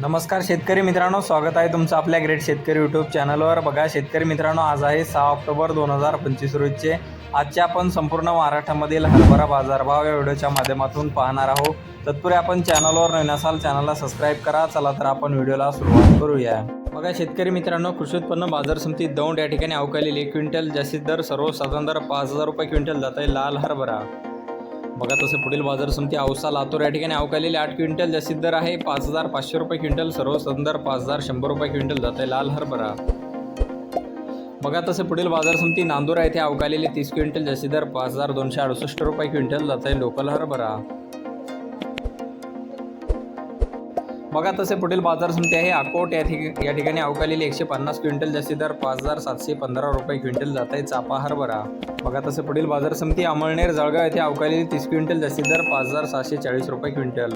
नमस्कार शेतकरी मित्रांनो स्वागत आहे तुमचं आपल्या ग्रेट शेतकरी यूट्यूब चॅनलवर बघा शेतकरी मित्रांनो आज आहे सहा ऑक्टोबर दोन हजार पंचवीस रोजचे आजचे आपण संपूर्ण महाराष्ट्रामधील हरभरा बाजारभाव या व्हिडिओच्या माध्यमातून पाहणार आहोत. तत्पूर्वी आपण चॅनलवर नवीन असाल चॅनलला सबस्क्राईब करा. चला तर आपण व्हिडिओला सुरुवात करूया. बघा शेतकरी मित्रांनो कृषी उत्पन्न बाजार समिती दौंड या ठिकाणी अवकालेली एक क्विंटल जास्तीत दर सर्वसाधारण दर पाच हजार रुपये क्विंटल जात आहे लाल हरभरा. बघा तसे पुढील बाजार समिती औसा लातूर या ठिकाणी अवकालेली आठ क्विंटल जास्तीत दर आहे. पाच हजार पाचशे रुपये क्विंटल सर्व संदर पाच हजार शंभर रुपये क्विंटल जात आहे लाल हरभरा. बघा तसे पुढील बाजार समिती नांदुरा येथे अवकालेली तीस क्विंटल जास्तीत दर पाच हजार दोनशे अडुसष्ट रुपये क्विंटल जात आहे लोकल हरभरा. बघा तसे पुढील बाजार समिती आहे. अकोट या ठिक या ठिकाणी अवकालेली एकशे पन्नास क्विंटल जास्ती दर पाच हजार सातशे पंधरा रुपये क्विंटल जात आहे. चापा हरभरा बघा तसे पुढील बाजार समिती अमळनेर जळगाव येथे अवकालेली तीस क्विंटल जास्ती दर पाच हजार सहाशे चाळीस रुपये क्विंटल.